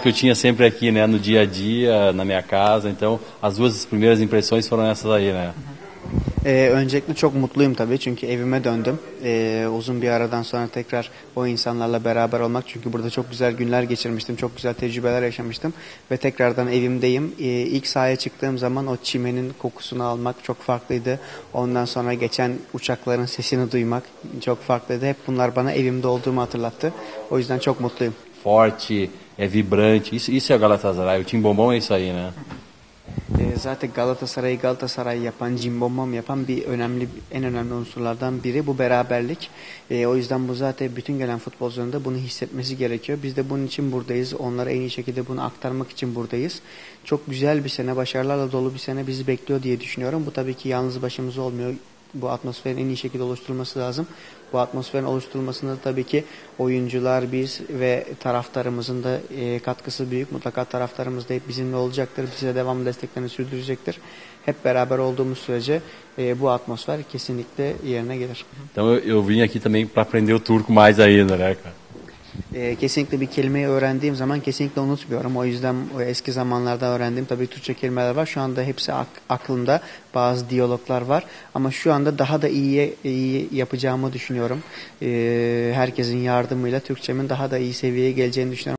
que eu tinha sempre aqui, né, no dia a dia, na minha casa. Então, as duas primeiras impressões foram essas aí, né? Ee, öncelikle çok mutluyum tabii çünkü evime döndüm. Ee, uzun bir aradan sonra tekrar o insanlarla beraber olmak çünkü burada çok güzel günler geçirmiştim, çok güzel tecrübeler yaşamıştım ve tekrardan evimdeyim. Ee, ilk sahaya çıktığım zaman o çimenin kokusunu almak çok farklıydı. Ondan sonra geçen uçakların sesini duymak çok farklıydı. Hep bunlar bana evimde olduğumu hatırlattı. O yüzden çok mutluyum. Forte, é vibrante. Isso, isso é Galatasaray. O time bombom é isso aí, né? Zaten Galatasaray'ı Galatasaray yapan, cimbomam yapan bir önemli en önemli unsurlardan biri bu beraberlik. Ee, o yüzden bu zaten bütün gelen futbolcuların da bunu hissetmesi gerekiyor. Biz de bunun için buradayız. Onlara en iyi şekilde bunu aktarmak için buradayız. Çok güzel bir sene, başarılarla dolu bir sene bizi bekliyor diye düşünüyorum. Bu tabii ki yalnız başımıza olmuyor. Bu atmosferin en iyi şekilde oluşturulması lazım. Bu atmosferin oluşturulmasında da tabii ki oyuncular, biz ve taraftarımızın da e, katkısı büyük. Mutlaka taraftarımız da hep bizimle olacaktır. Bize devamlı desteklerini sürdürecektir. Hep beraber olduğumuz sürece e, bu atmosfer kesinlikle yerine gelir. Então eu vim aqui também para aprender o turco mais ainda, né, cara? E, kesinlikle bir kelimeyi öğrendiğim zaman kesinlikle unutmuyorum. O yüzden o eski zamanlarda öğrendiğim tabii Türkçe kelimeler var. Şu anda hepsi ak- aklımda. Bazı diyaloglar var. Ama şu anda daha da iyi, iyi yapacağımı düşünüyorum. E, herkesin yardımıyla Türkçemin daha da iyi seviyeye geleceğini düşünüyorum.